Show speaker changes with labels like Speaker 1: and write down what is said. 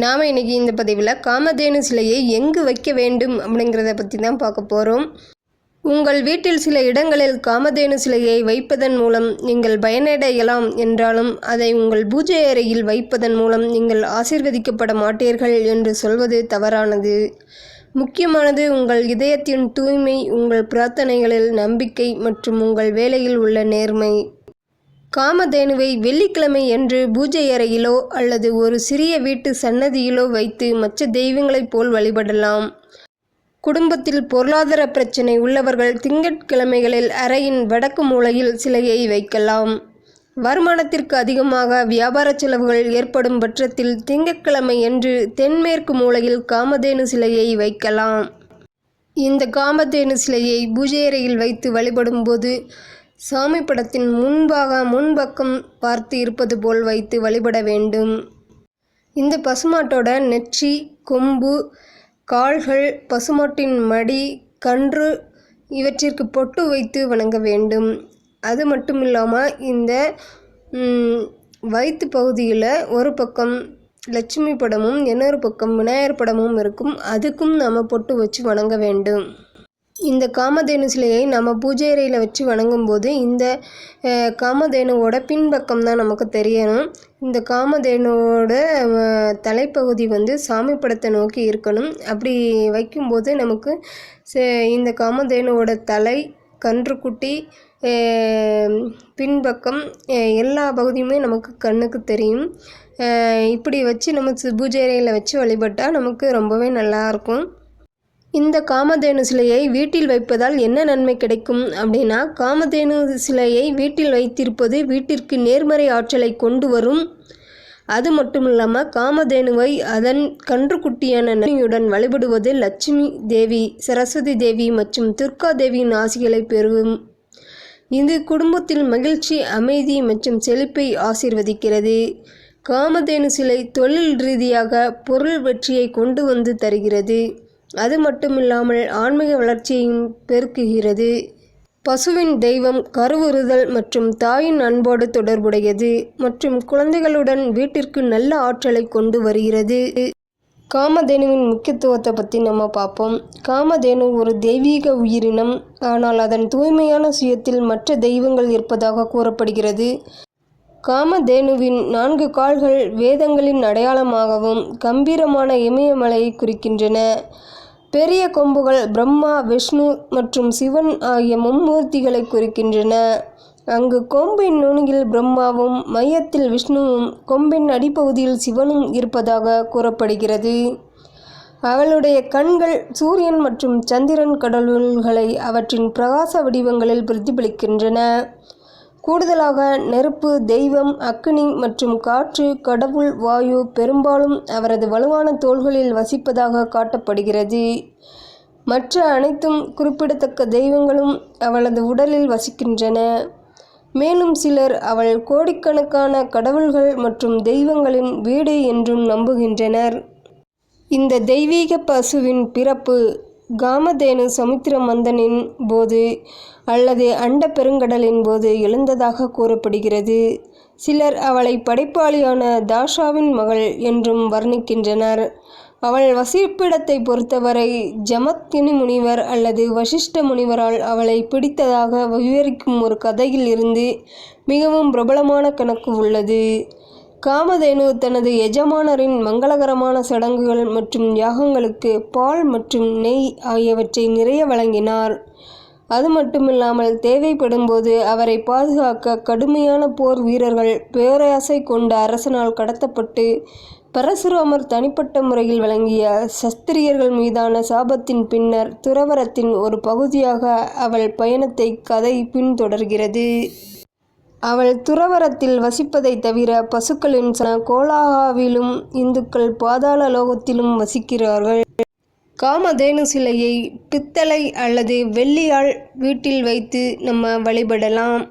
Speaker 1: நாம் இன்றைக்கி இந்த பதிவில் காமதேனு சிலையை எங்கு வைக்க வேண்டும் அப்படிங்கிறத பற்றி தான் பார்க்க போகிறோம் உங்கள் வீட்டில் சில இடங்களில் காமதேனு சிலையை வைப்பதன் மூலம் நீங்கள் பயனடையலாம் என்றாலும் அதை உங்கள் பூஜை அறையில் வைப்பதன் மூலம் நீங்கள் ஆசிர்வதிக்கப்பட மாட்டீர்கள் என்று சொல்வது தவறானது. முக்கியமானது உங்கள் இதயத்தின் தூய்மை உங்கள் பிரார்த்தனைகளில் நம்பிக்கை மற்றும் உங்கள் வேலையில் உள்ள நேர்மை. காமதேனுவை வெள்ளிக்கிழமை என்று பூஜை அறையிலோ அல்லது ஒரு சிறிய வீட்டு சன்னதியிலோ வைத்து மற்ற தெய்வங்களைப் போல் வழிபடலாம். குடும்பத்தில் பொருளாதார பிரச்சனை உள்ளவர்கள் திங்கட்கிழமைகளில் அறையின் வடக்கு மூலையில் சிலையை வைக்கலாம். வருமானத்திற்கு அதிகமாக வியாபார செலவுகள் ஏற்படும் பட்சத்தில் திங்கட்கிழமை என்று தென்மேற்கு மூலையில் காமதேனு சிலையை வைக்கலாம். இந்த காமதேனு சிலையை பூஜை அறையில் வைத்து வழிபடும்போது சாமி படத்தின் முன்பாக முன்பக்கம் பார்த்து இருப்பது போல் வைத்து வழிபட வேண்டும். இந்த பசுமாட்டோட நெற்றி கொம்பு கால்கள் பசுமாட்டின் மடி கன்று இவற்றிற்கு பொட்டு வைத்து வணங்க வேண்டும். அது மட்டும் இல்லாமல் இந்த வயிற்று பகுதியில் ஒரு பக்கம் லட்சுமி படமும் இன்னொரு பக்கம் விநாயகர் படமும் இருக்கும். அதுக்கும் நாம் பொட்டு வச்சு வணங்க வேண்டும். இந்த காமதேனு சிலையை நம்ம பூஜை அறையில் வச்சு வணங்கும்போது இந்த காமதேனுவோட பின்பக்கம் தான் நமக்கு தெரியணும். இந்த காமதேனுவோட தலைப்பகுதி வந்து சாமி படத்தை நோக்கி இருக்கணும். அப்படி வைக்கும்போது நமக்கு இந்த காமதேனுவோட தலை கன்றுக்குட்டி பின்பக்கம் எல்லா பகுதியுமே நமக்கு கண்ணுக்கு தெரியும். இப்படி வச்சு நம்ம பூஜை அறையில் வச்சு வழிபட்டால் நமக்கு ரொம்பவே நல்லாயிருக்கும் இந்த காமதேனு சிலையை வீட்டில் வைப்பதால் என்ன நன்மை கிடைக்கும் அப்படின்னா காமதேனு சிலையை வீட்டில் வைத்திருப்பது வீட்டிற்கு நேர்மறை ஆற்றலை கொண்டு வரும். அது மட்டும் இல்லாமல் காமதேனுவை அதன் கன்றுக்குட்டியான நன்மையுடன் வழிபடுவது லட்சுமி தேவி சரஸ்வதி தேவி மற்றும் துர்கா தேவியின் ஆசிகளை பெறும். இது குடும்பத்தில் மகிழ்ச்சி அமைதி மற்றும் செழிப்பை ஆசீர்வதிக்கிறது. காமதேனு சிலை தொழில் ரீதியாக பொருள் வெற்றியை கொண்டு வந்து தருகிறது. அது மட்டுமில்லாமல் ஆன்மீக வளர்ச்சியையும் பெருக்குகிறது. பசுவின் தெய்வம் கருவுறுதல் மற்றும் தாயின் அன்போடு தொடர்புடையது மற்றும் குழந்தைகளுடன் வீட்டிற்கு நல்ல ஆற்றலை கொண்டு வருகிறது. காமதேனுவின் முக்கியத்துவத்தை பற்றி நம்ம பார்ப்போம். காமதேனு ஒரு தெய்வீக உயிரினம். ஆனால் அதன் தூய்மையான சுயத்தில் மற்ற தெய்வங்கள் இருப்பதாக கூறப்படுகிறது. காமதேனுவின் நான்கு கால்கள் வேதங்களின் அடையாளமாகவும் கம்பீரமான இமயமலையை குறிக்கின்றன. பெரிய கொம்புகள் பிரம்மா விஷ்ணு மற்றும் சிவன் ஆகிய மும்மூர்த்திகளை குறிக்கின்றன. அங்கு கொம்பின் நுனியில் பிரம்மாவும் மையத்தில் விஷ்ணுவும் கொம்பின் அடிப்பகுதியில் சிவனும் இருப்பதாக கூறப்படுகிறது. அவளுடைய கண்கள் சூரியன் மற்றும் சந்திரன் கடவுள்களை அவற்றின் பிரகாச வடிவங்களில் பிரதிபலிக்கின்றன. கூடுதலாக நெருப்பு தெய்வம் அக்னி மற்றும் காற்று கடவுள் வாயு பெரும்பாலும் அவரது வலுவான தோள்களில் வசிப்பதாக காட்டப்படுகிறது. மற்ற அனைத்தும் குறிப்பிடத்தக்க தெய்வங்களும் அவளது உடலில் வசிக்கின்றன. மேலும் சிலர் அவள் கோடிக்கணக்கான கடவுள்கள் மற்றும் தெய்வங்களின் வீடு என்றும் நம்புகின்றனர். இந்த தெய்வீக பசுவின் பிறப்பு காமதேனு சமுத்திர மந்தனின் போது அல்லது அண்ட பெருங்கடலின் போது எழுந்ததாக கூறப்படுகிறது. சிலர் அவளை படைப்பாளியான தாஷாவின் மகள் என்றும் வர்ணிக்கின்றனர். அவள் வசிப்பிடத்தை பொறுத்தவரை ஜமத்தினி முனிவர் அல்லது வசிஷ்ட முனிவரால் அவளை பிடித்ததாக விவரிக்கும் ஒரு கதையில் இருந்து மிகவும் பிரபலமான கணக்கு உள்ளது. காமதேனு தனது எஜமானரின் மங்களகரமான சடங்குகள் மற்றும் யாகங்களுக்கு பால் மற்றும் நெய் ஆகியவற்றை நிறைய வழங்கினார். அது மட்டுமில்லாமல் தேவைப்படும்போது அவரை பாதுகாக்க கடுமையான போர் வீரர்கள் பேராசை கொண்ட அரசனால் கடத்தப்பட்டு பரசுராமர் தனிப்பட்ட முறையில் வழங்கிய சஸ்திரியர்கள் மீதான சாபத்தின் பின்னர் துறவரத்தின் ஒரு பகுதியாக அவள் பயணத்தை கதை பின்தொடர்கிறது. அவள் துறவரத்தில் வசிப்பதைத் தவிர பசுக்களின் கோலாகாவிலும் இந்துக்கள் பாதாள லோகத்திலும் வசிக்கிறார்கள். காமதேனு சிலையை பித்தளை அல்லது வெள்ளியால் வீட்டில் வைத்து நம்ம வழிபடலாம்.